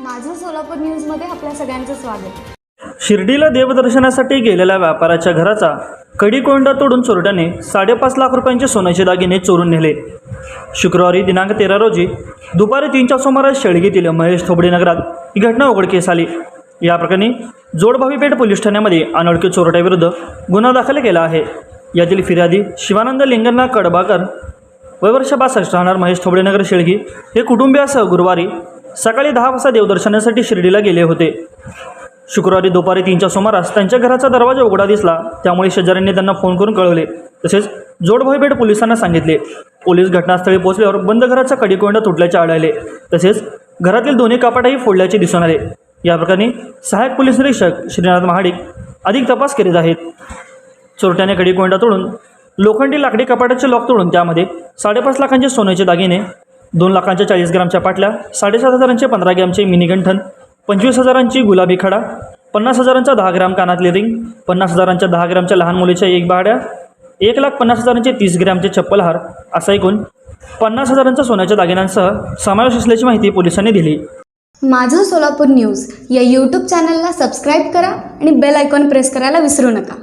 माझं सोलापूर न्यूजमध्ये आपल्या सगळ्यांचं स्वागत. शिर्डीला देवदर्शनासाठी गेलेल्या व्यापाऱ्याच्या घराचा कडीकोंडा तोडून चोरट्याने साडेपाच लाख रुपयांचे सोन्याचे दागिने चोरून नेले. शुक्रवारी दिनांक तेरा रोजी दुपारी तीनच्या सुमारास शेळगीतील महेश थोबडे नगरात ही घटना उघडकीस आली. या प्रकरणी जोडभावीपेठ पोलीस ठाण्यामध्ये अनोळखी चोरट्याविरुद्ध गुन्हा दाखल केला आहे. यातील फिर्यादी शिवानंद लिंगन्ना कडबाकर वयवर्ष बासष्ट राहणार महेश थोबडेनगर शेळगी हे कुटुंबियासह गुरुवारी सकाळी दहा वाजता देवदर्शनासाठी शिर्डीला गेले होते. शुक्रवारी दुपारी तीनच्या सुमारास त्यांच्या घराचा दरवाजा उघडा दिसला. त्यामुळे शेजाऱ्यांनी त्यांना फोन करून कळवले. तसेच जोडभाईपेठ पोलिसांना सांगितले. पोलीस घटनास्थळी पोहोचल्यावर बंद घराचा कडीकोंडा तुटल्याचे आढळले. तसेच घरातील दोन्ही कपाटही फोडल्याचे दिसून आले. या प्रकरणी सहाय्यक पोलीस निरीक्षक श्रीनाथ महाडिक अधिक तपास करीत आहेत. चोरट्याने कडीकोंडा तोडून लोखंडी लाकडी कपाटाचे लॉक तोडून त्यामध्ये साडेपाच लाखांचे सोन्याचे दागिने दोन लाखांच्या चाळीस ग्रामच्या पाटल्या साडेसात हजारांचे पंधरा ग्रामचे मिनी गंठन पंचवीस हजारांची गुलाबी खडा पन्नास हजारांचा दहा ग्राम कानातले रिंग पन्नास हजारांच्या दहा ग्रामच्या लहान मुलीच्या एक बाड्या एक लाख पन्नास हजारांचे तीस ग्रॅमचे चप्पलहार असा एकूण पन्नास हजारांच्या सोन्याच्या दागिन्यांसह समावेश असल्याची माहिती पोलिसांनी दिली. माझं सोलापूर न्यूज या यूट्यूब चॅनलला सबस्क्राईब करा आणि बेल आयकॉन प्रेस करायला विसरू नका.